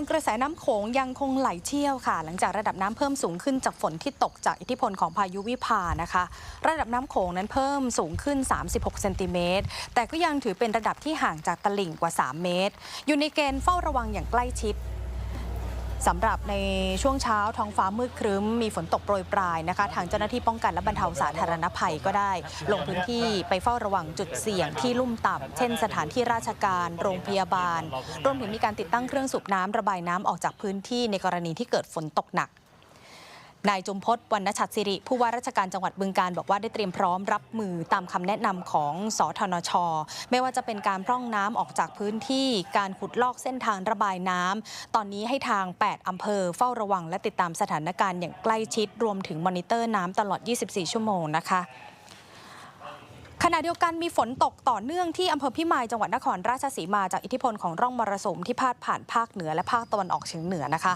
การกระแสน้ำโขงยังคงไหลเชี่ยวค่ะ หลังจากระดับน้ำเพิ่มสูงขึ้นจากฝนที่ตกจากอิทธิพลของพายุวิภานะคะ ระดับน้ำโขงนั้นเพิ่มสูงขึ้น 36 เซนติเมตร แต่ก็ยังถือเป็นระดับที่ห่างจากตลิ่งกว่า 3 เมตร อยู่ในเกณฑ์เฝ้าระวังอย่างใกล้ชิด สำหรับในช่วงเช้าท้องฟ้ามืดครึ้มมีฝนตกโปรยปลายนะคะ ทางเจ้าหน้าที่ป้องกันและบรรเทาสาธารณภัยก็ได้ ลงพื้นที่ไปเฝ้าระวังจุดเสี่ยงที่ลุ่มต่ำ เช่นสถานที่ราชการ โรงพยาบาล รวมถึงมีการติดตั้งเครื่องสูบน้ำระบายน้ำออกจากพื้นที่ในกรณีที่เกิดฝนตกหนัก นายจุมพศวรรณชัดสิริ ผู้ว่าราชการจังหวัดบึงการบอกว่าได้เตรียมพร้อมรับมือตามคำแนะนำของสทนช ไม่ว่าจะเป็นการพร่องน้ำออกจากพื้นที่ การขุดลอกเส้นทางระบายน้ำตอนนี้ให้ทาง 8อำเภอเฝ้าระวังและติดตามสถานการณ์อย่างใกล้ชิด รวมถึงมอนิเตอร์น้ำตลอด 24 ชั่วโมงนะคะ ขณะเดียวกันมีฝนตกต่อเนื่องที่อำเภอพิมายจังหวัดนครราชสีมาจากอิทธิพลของร่องมรสุมที่พาดผ่านภาคเหนือและภาคตะวันออกเฉียงเหนือนะคะ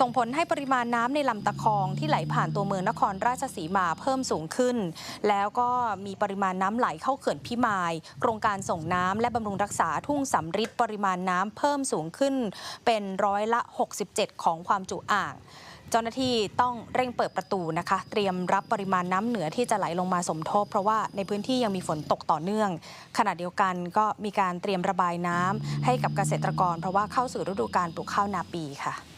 ส่งผลให้ปริมาณน้ำในลำตะคองที่ไหลผ่านตัวเมืองนครราชสีมาเพิ่มสูงขึ้น แล้วก็มีปริมาณน้ำไหลเข้าเขื่อนพิมาย โครงการส่งน้ำและบำรุงรักษาทุ่งสำริดปริมาณน้ำเพิ่มสูงขึ้น เป็นร้อยละ 67 ของความจุอ่าง เจ้าหน้าที่ต้องเร่งเปิดประตูนะคะ เตรียมรับปริมาณน้ำเหนือที่จะไหลลงมาสมทบ เพราะว่าในพื้นที่ยังมีฝนตกต่อเนื่อง ขณะเดียวกันก็มีการเตรียมระบายน้ำให้กับเกษตรกร เพราะว่าเข้าสู่ฤดูการปลูกข้าวนาปีค่ะ